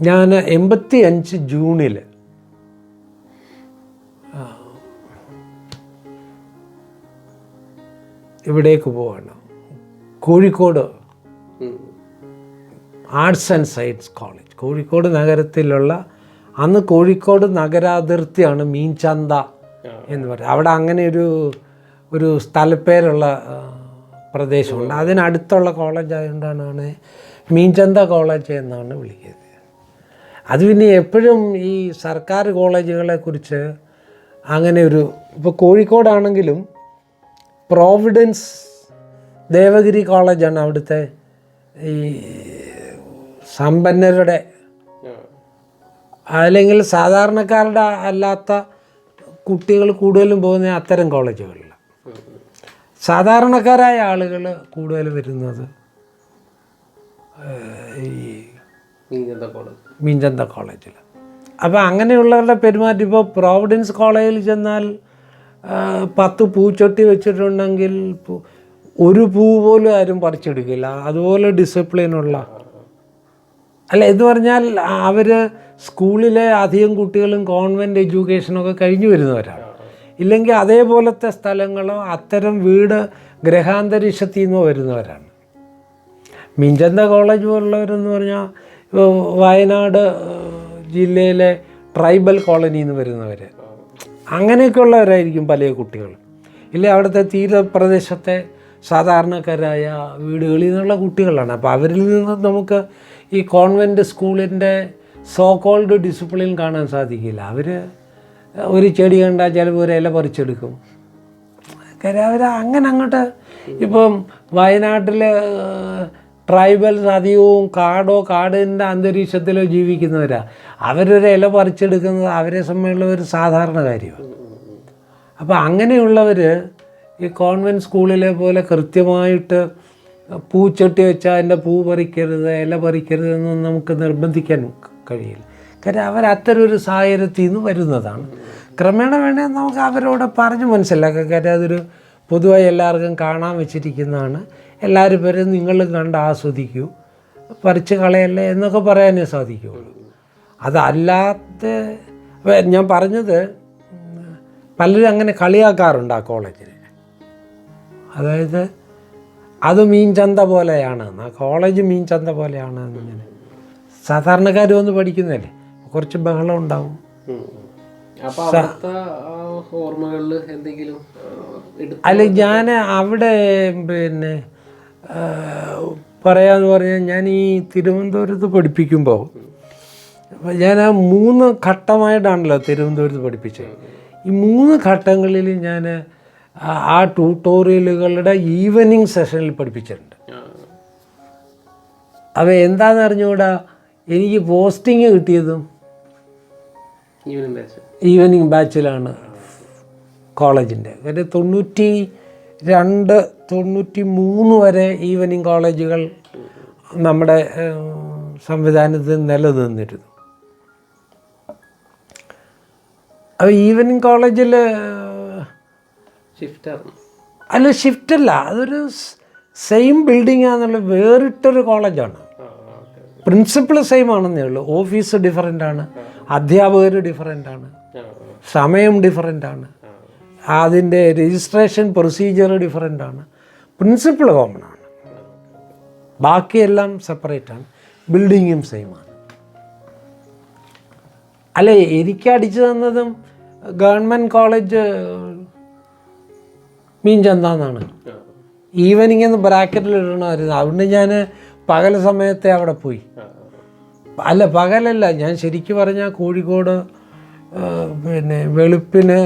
ഞാൻ എൺപത്തി അഞ്ച് ജൂണിൽ ഇവിടേക്ക് പോവാണ്. Kozhikode arts and science college Kozhikode നഗരത്തിലുള്ള അന്ന് കോഴിക്കോട് നഗരാതിർത്തിയാണ് മീൻചന്ത എന്ന് പറയുന്നത്. അവിടെ അങ്ങനെ ഒരു ഒരു സ്ഥലപ്പേരുള്ള പ്രദേശമുണ്ട്. അതിനടുത്തുള്ള കോളേജ് ആയതുകൊണ്ടാണ് മീൻചന്ത കോളേജ് എന്നാണ് വിളിക്കുന്നത്. അത് പിന്നെ എപ്പോഴും ഈ സർക്കാർ കോളേജുകളെ കുറിച്ച് അങ്ങനെ ഒരു ഇപ്പോൾ കോഴിക്കോടാണെങ്കിലും പ്രോവിഡൻസ് ദേവഗിരി കോളേജാണ് അവിടുത്തെ ഈ സമ്പന്നരുടെ അല്ലെങ്കിൽ സാധാരണക്കാരുടെ അല്ലാത്ത കുട്ടികൾ കൂടുതലും പോകുന്ന അത്തരം ഉം. സാധാരണക്കാരായ ആളുകൾ കൂടുതൽ വരുന്നത് ഈ കോളേജ് മീൻചന്ത കോളേജിൽ അപ്പോൾ അങ്ങനെയുള്ളവരുടെ പെരുമാറ്റം. ഇപ്പോൾ പ്രോവിഡൻസ് കോളേജിൽ ചെന്നാൽ പത്ത് പൂച്ചൊട്ടി വെച്ചിട്ടുണ്ടെങ്കിൽ ഒരു പൂ പോലും ആരും പറിച്ചെടുക്കില്ല. അതുപോലെ ഡിസിപ്ലിനുള്ള അല്ല എന്ന് പറഞ്ഞാൽ അവർ സ്കൂളിലെ അധികം കുട്ടികളും കോൺവെന്റ് എഡ്യൂക്കേഷനൊക്കെ കഴിഞ്ഞു വരുന്നവരാണ് ഇല്ലെങ്കിൽ അതേപോലത്തെ സ്ഥലങ്ങളോ അത്തരം വീട് ഗ്രഹാന്തരീക്ഷത്തിൽ നിന്നോ വരുന്നവരാണ് മിഞ്ചന്ത കോളേജ് പോലുള്ളവരെന്ന് പറഞ്ഞാൽ ഇപ്പോൾ വയനാട് ജില്ലയിലെ ട്രൈബൽ കോളനിയിൽ നിന്ന് വരുന്നവർ അങ്ങനെയൊക്കെ ഉള്ളവരായിരിക്കും പല കുട്ടികൾ. ഇല്ല അവിടുത്തെ തീരപ്രദേശത്തെ സാധാരണക്കാരായ വീടുകളിൽ നിന്നുള്ള കുട്ടികളാണ്. അപ്പോൾ അവരിൽ നിന്ന് നമുക്ക് ഈ കോൺവെന്റ് സ്കൂളിന്റെ സോ കോൾഡ് ഡിസിപ്ലിൻ കാണാൻ സാധിക്കില്ല. അവർ ഒരു ചെടി കണ്ടാൽ ചിലപ്പോൾ ഒരു ഇല പറിച്ചെടുക്കും. കാര്യം അവർ അങ്ങനെ അങ്ങോട്ട് ഇപ്പം വയനാട്ടിലെ ട്രൈബൽസ് അധികവും കാടോ കാടിന്റെ അന്തരീക്ഷത്തിലോ ജീവിക്കുന്നവരാ. അവരൊരു ഇല പറിച്ചെടുക്കുന്നത് അവരെ സംബന്ധിച്ചുള്ള ഒരു സാധാരണ കാര്യമാണ്. അപ്പോൾ അങ്ങനെയുള്ളവർ ഈ കോൺവെന്റ് സ്കൂളിലെ പോലെ കൃത്യമായിട്ട് പൂച്ചട്ടി വെച്ചാൽ അതിന്റെ പൂ പറിക്കരുത് ഇല പറിക്കരുത് എന്നൊന്നും നമുക്ക് നിർബന്ധിക്കാൻ കഴിയില്ല. കാര്യം അവർ അത്തരം ഒരു സാഹചര്യത്തിൽ നിന്ന് വരുന്നതാണ്. ക്രമേണ വേണേൽ നമുക്ക് അവരോട് പറഞ്ഞ് മനസ്സിലാക്കാം. കാര്യം അതൊരു പൊതുവായി എല്ലാവർക്കും കാണാൻ വെച്ചിരിക്കുന്നതാണ്. എല്ലാവരും പേരും നിങ്ങൾ കണ്ട് ആസ്വദിക്കൂ. പറിച്ച് കളയല്ലേ എന്നൊക്കെ പറയാനേ സാധിക്കുകയുള്ളൂ. അതല്ലാത്ത ഞാൻ പറഞ്ഞത് പലരും അങ്ങനെ കളിയാക്കാറുണ്ട് ആ കോളേജിനെ അതായത് അത് മീൻ ചന്ത പോലെയാണ് ആ കോളേജ് മീൻ ചന്ത പോലെയാണ് ഇങ്ങനെ. സാധാരണക്കാർ വന്ന് പഠിക്കുന്നതല്ലേ കുറച്ച് ബഹളം ഉണ്ടാവും. അല്ല ഞാൻ അവിടെ പിന്നെ പറയാന്ന് പറഞ്ഞാൽ ഞാൻ ഈ തിരുവനന്തപുരത്ത് പഠിപ്പിക്കുമ്പോൾ ഞാൻ ആ മൂന്ന് ഘട്ടമായിട്ടാണല്ലോ തിരുവനന്തപുരത്ത് പഠിപ്പിച്ചത് ഈ മൂന്ന് ഘട്ടങ്ങളിൽ ഞാൻ ആ ട്യൂട്ടോറിയലുകളുടെ ഈവനിങ് സെഷനിൽ പഠിപ്പിച്ചിട്ടുണ്ട്. അവ എന്താണെന്ന് അറിഞ്ഞുകൂടാ എനിക്ക് പോസ്റ്റിങ് കിട്ടിയതും ഈവനിങ് ബാച്ചിലാണ് കോളേജിന്റെ കാര്യം തൊണ്ണൂറ്റി രണ്ട് തൊണ്ണൂറ്റി മൂന്ന് വരെ ഈവനിങ് കോളേജുകൾ നമ്മുടെ സംവിധാനത്തിൽ നിലനിന്നിരുന്നു. അപ്പോൾ ഈവനിങ് കോളേജിൽ ഷിഫ്റ്റ് അല്ല അതൊരു സെയിം ബിൽഡിംഗ് ആണെന്നുള്ള വേറിട്ടൊരു കോളേജാണ് പ്രിൻസിപ്പിൾ സെയിം ആണെന്നേ ഉള്ളൂ. ഓഫീസ് ഡിഫറെന്റ് ആണ്. അധ്യാപകർ ഡിഫറെന്റ് ആണ്. സമയം ഡിഫറെന്റ് ആണ്. അതിന്റെ രജിസ്ട്രേഷൻ പ്രൊസീജിയർ ഡിഫറെന്റ് ആണ്. പ്രിൻസിപ്പിൾ കോമൺ ആണ്. ബാക്കിയെല്ലാം സെപ്പറേറ്റ് ആണ്. ബിൽഡിങ്ങും സെയിം ആണ്. അല്ലേ എനിക്ക് അടിച്ചു തന്നതും ഗവൺമെന്റ് കോളേജ് മീൻചന്താന്നാണ്. ഈവനിങ് എന്ന് ബ്രാക്കറ്റിൽ ഇടണമായിരുന്നു അതുകൊണ്ട് ഞാൻ പകൽ സമയത്തെ അവിടെ പോയി. അല്ല പകലല്ല ഞാൻ ശരിക്കും പറഞ്ഞാൽ കോഴിക്കോട് പിന്നെ വെളുപ്പിന്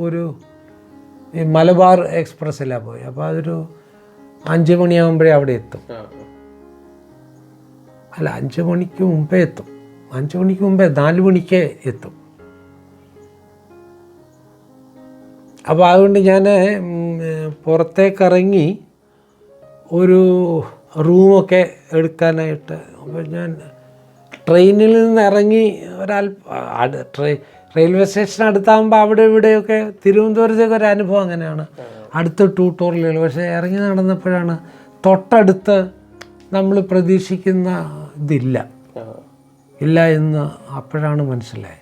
ഒരു ഈ മലബാർ എക്സ്പ്രസ്സിലാണ് പോയി. അപ്പോൾ അതൊരു അഞ്ച് മണിയാകുമ്പോഴേ അവിടെ എത്തും. അല്ല അഞ്ച് മണിക്ക് മുമ്പേ എത്തും. അഞ്ച് മണിക്ക് മുമ്പേ നാല് മണിക്ക് എത്തും. അപ്പോൾ അതുകൊണ്ട് ഞാൻ പുറത്തേക്ക് ഇറങ്ങി ഒരു റൂമൊക്കെ എടുക്കാനായിട്ട് അപ്പോൾ ഞാൻ ട്രെയിനിൽ നിന്ന് ഇറങ്ങി ഒരാൽ അട്- ട്രെ- റെയിൽവേ സ്റ്റേഷൻ അടുത്താകുമ്പോൾ അവിടെ ഇവിടെയൊക്കെ തിരുവനന്തപുരത്തേക്ക് ഒരു അനുഭവം അങ്ങനെയാണ്. അടുത്ത ട്യൂട്ടോറിയലുകൾ പക്ഷേ ഇറങ്ങി നടന്നപ്പോഴാണ് തൊട്ടടുത്ത് നമ്മൾ പ്രതീക്ഷിക്കുന്ന ഇതില്ല. ഇല്ല എന്ന് അപ്പോഴാണ് മനസ്സിലായത്.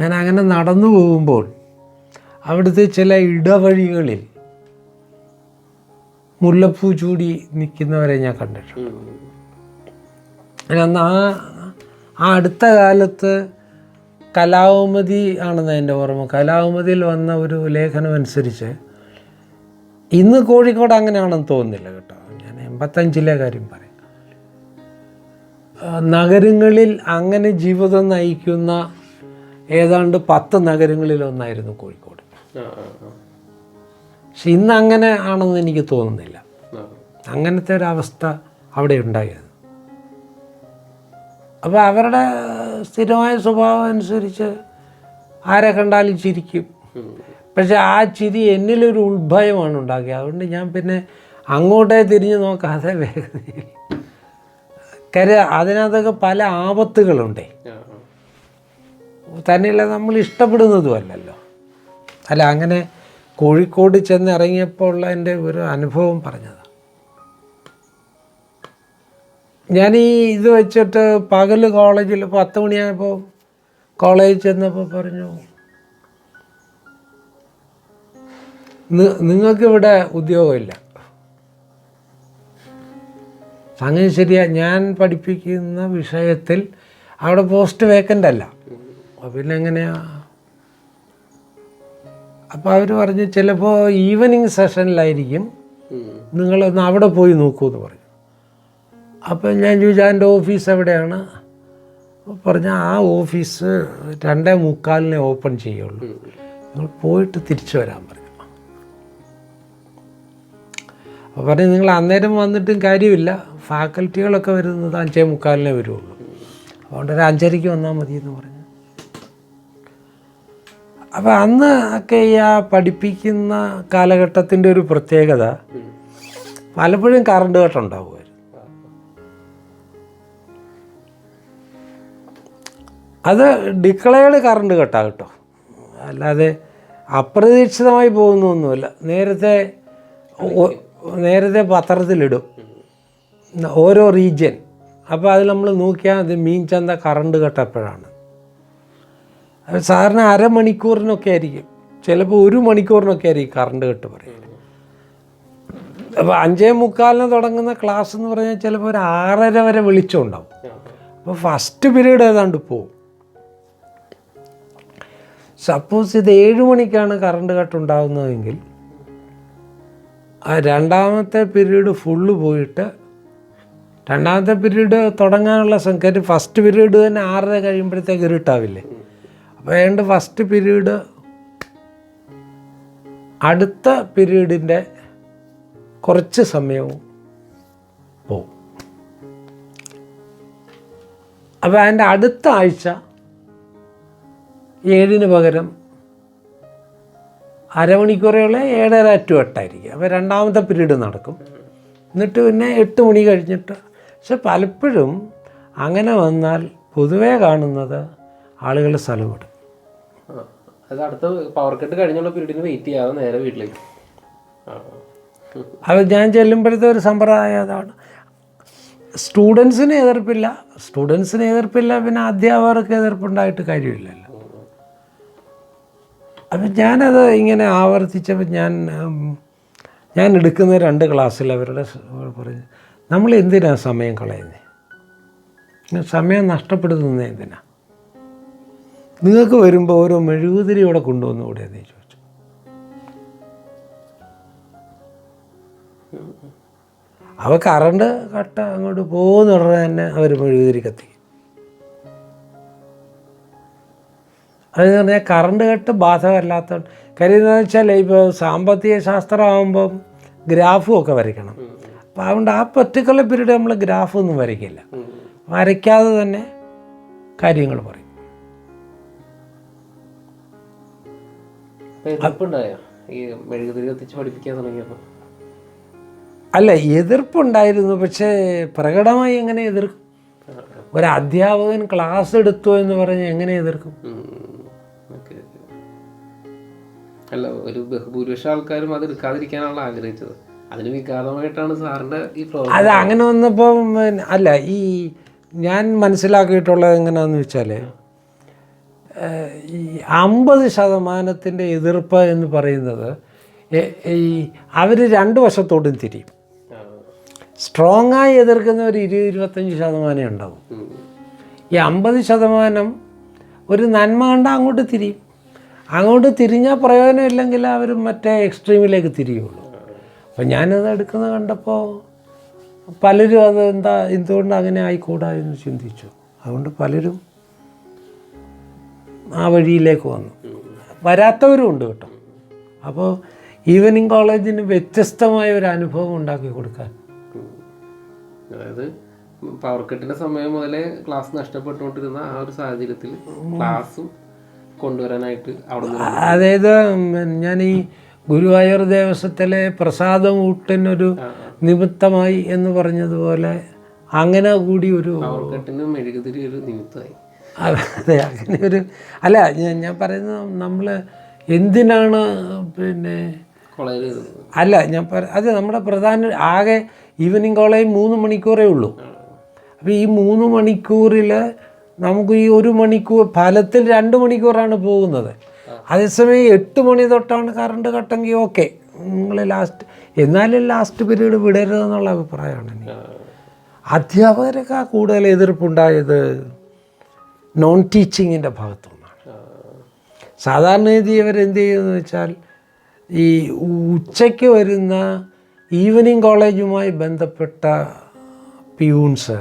ഞാൻ അങ്ങനെ നടന്നു പോകുമ്പോൾ അവിടുത്തെ ചില ഇടവഴികളിൽ മുല്ലപ്പൂ ചൂടി നിൽക്കുന്നവരെ ഞാൻ കണ്ടിട്ടുണ്ട്. ഞാൻ അന്ന് ആ ആ അടുത്ത കാലത്ത് കലാവുമതി ആണെന്ന് എന്റെ ഓർമ്മ. കലാവുമതിയിൽ വന്ന ഒരു ലേഖനം അനുസരിച്ച് ഇന്ന് കോഴിക്കോട് അങ്ങനെയാണെന്ന് തോന്നുന്നില്ല കേട്ടോ. ഞാൻ എൺപത്തഞ്ചിലെ കാര്യം പറയാം. നഗരങ്ങളിൽ അങ്ങനെ ജീവിതം നയിക്കുന്ന ഏതാണ്ട് പത്ത് നഗരങ്ങളിൽ ഒന്നായിരുന്നു കോഴിക്കോട്. പക്ഷെ ഇന്ന് അങ്ങനെ ആണെന്ന് എനിക്ക് തോന്നുന്നില്ല. അങ്ങനത്തെ ഒരവസ്ഥ അവിടെ ഉണ്ടായത് അപ്പോൾ അവരുടെ സ്ഥിരമായ സ്വഭാവം അനുസരിച്ച് ആരെ കണ്ടാലും ചിരിക്കും. പക്ഷെ ആ ചിരി എന്നിലൊരു ഉത്ഭയമാണ് ഉണ്ടാക്കിയത്. അതുകൊണ്ട് ഞാൻ പിന്നെ അങ്ങോട്ടേ തിരിഞ്ഞു നോക്കാതെ വേഗതയിൽ കാര്യം അതിനകത്തൊക്കെ പല ആപത്തുകളുണ്ട്. തന്നെയല്ല നമ്മൾ ഇഷ്ടപ്പെടുന്നതും അല്ലല്ലോ. അല്ല അങ്ങനെ കോഴിക്കോട് ചെന്ന് ഇറങ്ങിയപ്പോൾ ഉള്ള എന്റെ ഒരു അനുഭവം പറഞ്ഞതാണ് ഞാൻ ഈ ഇത് വെച്ചിട്ട് പകൽ കോളേജിൽ പത്ത് മണിയായപ്പോൾ കോളേജിൽ ചെന്നപ്പോൾ പറഞ്ഞു "നി- നിങ്ങൾക്കിവിടെ ഉദ്യോഗമില്ല. അങ്ങനെ ശരിയാ ഞാൻ പഠിപ്പിക്കുന്ന വിഷയത്തിൽ അവിടെ പോസ്റ്റ് വേക്കന്റ് അല്ല. പിന്നെ എങ്ങനെയാ? അപ്പോൾ അവർ പറഞ്ഞു ചിലപ്പോൾ ഈവനിങ് സെഷനിലായിരിക്കും. നിങ്ങളൊന്ന് അവിടെ പോയി നോക്കൂ എന്ന് പറഞ്ഞു. അപ്പം ഞാൻ ചോദിച്ചാൽ എന്റെ ഓഫീസ് എവിടെയാണ്? പറഞ്ഞാൽ പറഞ്ഞു ആ ഓഫീസ് രണ്ടേ മുക്കാലിനെ ഓപ്പൺ ചെയ്യുള്ളൂ. നിങ്ങൾ പോയിട്ട് തിരിച്ചു വരാൻ പറഞ്ഞു. അപ്പോൾ പറഞ്ഞു നിങ്ങൾ അന്നേരം വന്നിട്ടും കാര്യമില്ല. ഫാക്കൽറ്റികളൊക്കെ വരുന്നത് അഞ്ചേ മുക്കാലിനെ വരുള്ളൂ. അതുകൊണ്ട് ഒരു അഞ്ചരയ്ക്ക് വന്നാൽ മതി എന്ന് പറഞ്ഞു. അപ്പോൾ അന്ന് ഒക്കെ ഈ ആ പഠിപ്പിക്കുന്ന കാലഘട്ടത്തിന്റെ ഒരു പ്രത്യേകത. പലപ്പോഴും കറണ്ട് കട്ടുണ്ടാവുമായിരുന്നു അത് ഡിക്ലെയർഡ് കറണ്ട് കട്ടാ കേട്ടോ. അല്ലാതെ അപ്രതീക്ഷിതമായി പോകുന്നൊന്നുമില്ല നേരത്തെ നേരത്തെ പത്രത്തിലിടും. ഓരോ റീജിയൻ അപ്പോൾ അതിൽ നമ്മൾ നോക്കിയാൽ അത് മീൻ ചന്ത കറണ്ട് കട്ടപ്പോഴാണ് അത് സാധാരണ അരമണിക്കൂറിനൊക്കെ ആയിരിക്കും. ചിലപ്പോൾ ഒരു മണിക്കൂറിനൊക്കെ ആയിരിക്കും കറണ്ട് കട്ട് പറയുന്നത്. അപ്പോൾ അഞ്ചേ മുക്കാലിന് തുടങ്ങുന്ന ക്ലാസ് എന്ന് പറഞ്ഞാൽ ചിലപ്പോൾ ഒരു ആറര വരെ വെളിച്ചമുണ്ടാവും. അപ്പോൾ ഫസ്റ്റ് പീരീഡ് ഏതാണ്ട് പോവും. സപ്പോസ് ഇത് ഏഴ് മണിക്കാണ് കറണ്ട് കട്ട് ഉണ്ടാകുന്നതെങ്കിൽ ആ രണ്ടാമത്തെ പീരീഡ് ഫുള്ള് പോയിട്ട് രണ്ടാമത്തെ പീരീഡ് തുടങ്ങാനുള്ള സംഖ്യ ഫസ്റ്റ് പീരീഡ് തന്നെ ആറര കഴിയുമ്പോഴത്തേക്ക് ഇരുട്ടാവില്ലേ അപ്പോൾ ഏതാണ്ട് ഫസ്റ്റ് പീരീഡ് അടുത്ത പീരീഡിന്റെ കുറച്ച് സമയവും പോവും. അപ്പോൾ അതിന്റെ അടുത്ത ആഴ്ച ഏഴിന് പകരം അരമണിക്കൂറുകൾ ഏഴര ടു എട്ടായിരിക്കും. അപ്പോൾ രണ്ടാമത്തെ പീരീഡ് നടക്കും. എന്നിട്ട് പിന്നെ എട്ട് മണി കഴിഞ്ഞിട്ട് പക്ഷെ പലപ്പോഴും അങ്ങനെ വന്നാൽ പൊതുവേ കാണുന്നത് ആളുകൾ സ്ഥലം വിടും അത് അടുത്ത പവർ കട്ട് കഴിഞ്ഞുള്ള പീരീഡിന് വെയിറ്റ് ചെയ്യാതെ നേരെ വീട്ടിലേക്ക്. അത് ഞാൻ ചെല്ലുമ്പോഴത്തെ ഒരു സമ്പ്രദായം അതാണ്. സ്റ്റുഡൻസിന് എതിർപ്പില്ല. സ്റ്റുഡൻസിന് എതിർപ്പില്ല പിന്നെ അധ്യാപകർക്ക് എതിർപ്പുണ്ടായിട്ട് കാര്യമില്ലല്ലോ. അപ്പം ഞാനത് ഇങ്ങനെ ആവർത്തിച്ചപ്പോൾ ഞാൻ ഞാൻ എടുക്കുന്ന രണ്ട് ക്ലാസ്സിൽ അവരുടെ പറഞ്ഞു നമ്മൾ എന്തിനാ സമയം കളയുന്നത് സമയം നഷ്ടപ്പെടുത്തുന്നത് എന്തിനാ? നിങ്ങൾക്ക് വരുമ്പോൾ ഓരോ മെഴുകുതിരിയോടെ കൊണ്ടുവന്നു കൂടെ എന്ന് ചോദിച്ചു. അവ കറണ്ട് കട്ട അങ്ങോട്ട് പോകുന്ന ഉടനെ തന്നെ അവർ മെഴുകുതിരി കത്തിക്കും അതെന്ന് പറഞ്ഞാൽ കറണ്ട് കട്ട് ബാധകമല്ലാത്ത കാര്യം എന്താണെന്ന് വെച്ചാൽ ഇപ്പോൾ സാമ്പത്തിക ശാസ്ത്രമാകുമ്പം ഗ്രാഫും ഒക്കെ വരയ്ക്കണം. അപ്പോൾ അതുകൊണ്ട് ആ പർട്ടിക്കുലർ പീരീഡ് നമ്മൾ ഗ്രാഫൊന്നും വരയ്ക്കില്ല. വരയ്ക്കാതെ തന്നെ കാര്യങ്ങൾ പറയും. അല്ല എതിർപ്പുണ്ടായിരുന്നു. പക്ഷേ പ്രകടമായി എങ്ങനെ എതിർക്കും? ഒരു അധ്യാപകൻ ക്ലാസ് എടുത്തു എന്ന് പറഞ്ഞ് എങ്ങനെ എതിർക്കും. അല്ല ഒരു ബഹുഭൂരിപക്ഷം ആൾക്കാരും അത് എടുക്കാതിരിക്കാനാണ് ആഗ്രഹിച്ചത്. അതിന് വികാരമായിട്ടാണ് സാറിന്റെ ഈ പ്രോബ്ലം അത് അങ്ങനെ വന്നപ്പോൾ അല്ല ഈ ഞാൻ മനസ്സിലാക്കിയിട്ടുള്ളത് എങ്ങനെയാന്ന് വെച്ചാൽ ഈ അമ്പത് ശതമാനത്തിന്റെ എതിർപ്പ് എന്ന് പറയുന്നത് ഈ അവർ രണ്ട് വശത്തോടും തിരിയും. സ്ട്രോങ് ആയി എതിർക്കുന്ന ഒരു ഇരുപത് ഇരുപത്തഞ്ച് ശതമാനമേ ഉണ്ടാവും. ഈ അമ്പത് ശതമാനം ഒരു നന്മ കണ്ട അങ്ങോട്ട് തിരിയും. അങ്ങോട്ട് തിരിഞ്ഞാൽ പ്രയോജനമില്ലെങ്കിൽ അവർ മറ്റേ എക്സ്ട്രീമിലേക്ക് തിരിയുള്ളൂ. അപ്പം ഞാനത് എടുക്കുന്നത് കണ്ടപ്പോൾ പലരും അത് എന്താ എന്തുകൊണ്ട് അങ്ങനെ ആയിക്കൂടാ എന്ന് ചിന്തിച്ചു. അതുകൊണ്ട് പലരും ആ വഴിയിലേക്ക് വന്നു. വരാത്തവരും ഉണ്ട് കേട്ടോ. അപ്പോൾ ഈവനിങ് കോളേജിന് വ്യത്യസ്തമായ ഒരു അനുഭവം ഉണ്ടാക്കി കൊടുക്കാൻ. അതായത് പവർ കട്ടിന്റെ സമയം മുതലേ ക്ലാസ് നഷ്ടപ്പെട്ടുകൊണ്ടിരുന്ന ആ ഒരു സാഹചര്യത്തിൽ ക്ലാസ്സും കൊണ്ടുവരാനായിട്ട് അവിടെ അതായത് ഞാൻ ഈ ഗുരുവായൂർ ദേവസ്വത്തിലെ പ്രസാദം ഊട്ടിനൊരു നിമിത്തമായി എന്ന് പറഞ്ഞതുപോലെ അങ്ങനെ കൂടി ഒരു മെഴുകുതിരി ഒരു നിമിത്തമായി. അതെ അങ്ങനെ ഒരു അല്ല ഞാൻ ഞാൻ പറയുന്നത് നമ്മൾ എന്തിനാണ് പിന്നെ അല്ല ഞാൻ പറ അത് നമ്മുടെ പ്രധാന ആകെ ഈവനിങ് കോളേജ് മൂന്ന് മണിക്കൂറേ ഉള്ളൂ. അപ്പോൾ ഈ മൂന്ന് മണിക്കൂറിൽ നമുക്ക് ഈ ഒരു മണിക്കൂർ ഫലത്തിൽ രണ്ട് മണിക്കൂറാണ് പോകുന്നത്. അതേസമയം എട്ട് മണി തൊട്ടാണ് കറണ്ട് കട്ടെങ്കിൽ ഓക്കെ നിങ്ങൾ ലാസ്റ്റ് എന്നാലും ലാസ്റ്റ് പീരീഡ് വിടരുതെന്നുള്ള അഭിപ്രായമാണ് എനിക്ക്. അധ്യാപകരൊക്കെ കൂടുതൽ എതിർപ്പുണ്ടായത് നോൺ ടീച്ചിങ്ങിന്റെ ഭാഗത്തു നിന്നാണ്. സാധാരണ രീതി ഇവരെന്ത് ചെയ്യുമെന്ന് വെച്ചാൽ ഈ ഉച്ചയ്ക്ക് വരുന്ന ഈവനിങ് കോളേജുമായി ബന്ധപ്പെട്ട പ്യൂൺസ്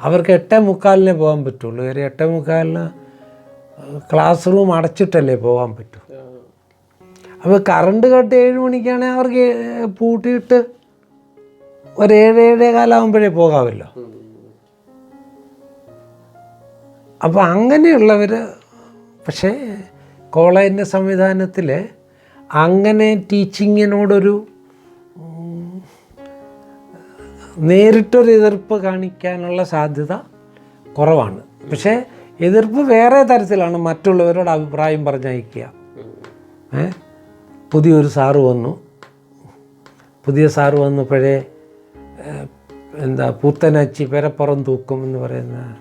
അവർക്ക് എട്ടേ മുക്കാലിനെ പോകാൻ പറ്റുള്ളൂ. കാര്യം എട്ടേ മുക്കാലിന് ക്ലാസ് റൂം അടച്ചിട്ടല്ലേ പോകാൻ പറ്റൂ. അപ്പോൾ കറണ്ട് കട്ട് ഏഴ് മണിക്കാണെങ്കിൽ അവർക്ക് പൂട്ടിയിട്ട് ഒരു ഏഴ് ഏഴേ കാലാകുമ്പോഴേ പോകാമല്ലോ അപ്പോൾ അങ്ങനെയുള്ളവർ പക്ഷേ കോളേജിന്റെ സംവിധാനത്തിൽ അങ്ങനെ ടീച്ചിങ്ങിനോടൊരു നേരിട്ടൊരു എതിർപ്പ് കാണിക്കാനുള്ള സാധ്യത കുറവാണ്. പക്ഷേ എതിർപ്പ് വേറെ തരത്തിലാണ് മറ്റുള്ളവരോട് അഭിപ്രായം പറഞ്ഞയക്കുക. ഏ? പുതിയൊരു സാറ് വന്നു. പുതിയ സാറ് വന്നപ്പോഴേ എന്താ പൂത്തനച്ചി പെരപ്പുറം തൂക്കും എന്ന് പറയുന്ന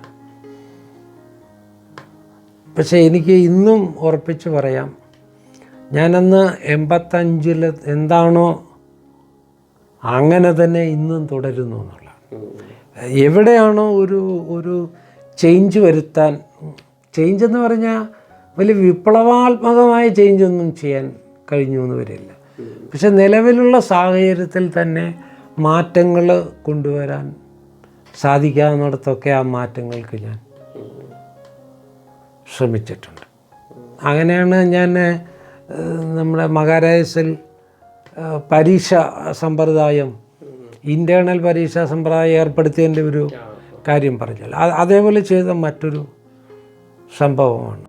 പക്ഷേ എനിക്ക് ഇന്നും ഉറപ്പിച്ച് പറയാം. ഞാനന്ന് എൺപത്തഞ്ചിൽ എന്താണോ അങ്ങനെ തന്നെ ഇന്നും തുടരുന്നു എന്നുള്ളതാണ്. എവിടെയാണോ ഒരു ഒരു ചേഞ്ച് വരുത്താൻ ചേഞ്ച് എന്ന് പറഞ്ഞാൽ വലിയ വിപ്ലവാത്മകമായ ചേഞ്ച് ഒന്നും ചെയ്യാൻ കഴിഞ്ഞു എന്ന് വരില്ല. പക്ഷെ നിലവിലുള്ള സാഹചര്യത്തിൽ തന്നെ മാറ്റങ്ങൾ കൊണ്ടുവരാൻ സാധിക്കാവുന്നിടത്തൊക്കെ ആ മാറ്റങ്ങൾക്ക് ഞാൻ ശ്രമിച്ചിട്ടുണ്ട്. അങ്ങനെയാണ് ഞാൻ നമ്മുടെ മഹാരാജസിൽ പരീക്ഷ സമ്പ്രദായം ഇന്റേർണൽ പരീക്ഷാ സമ്പ്രദായം ഏർപ്പെടുത്തിയതിന്റെ ഒരു കാര്യം പറഞ്ഞാൽ അതേപോലെ ചെയ്ത മറ്റൊരു സംഭവമാണ്.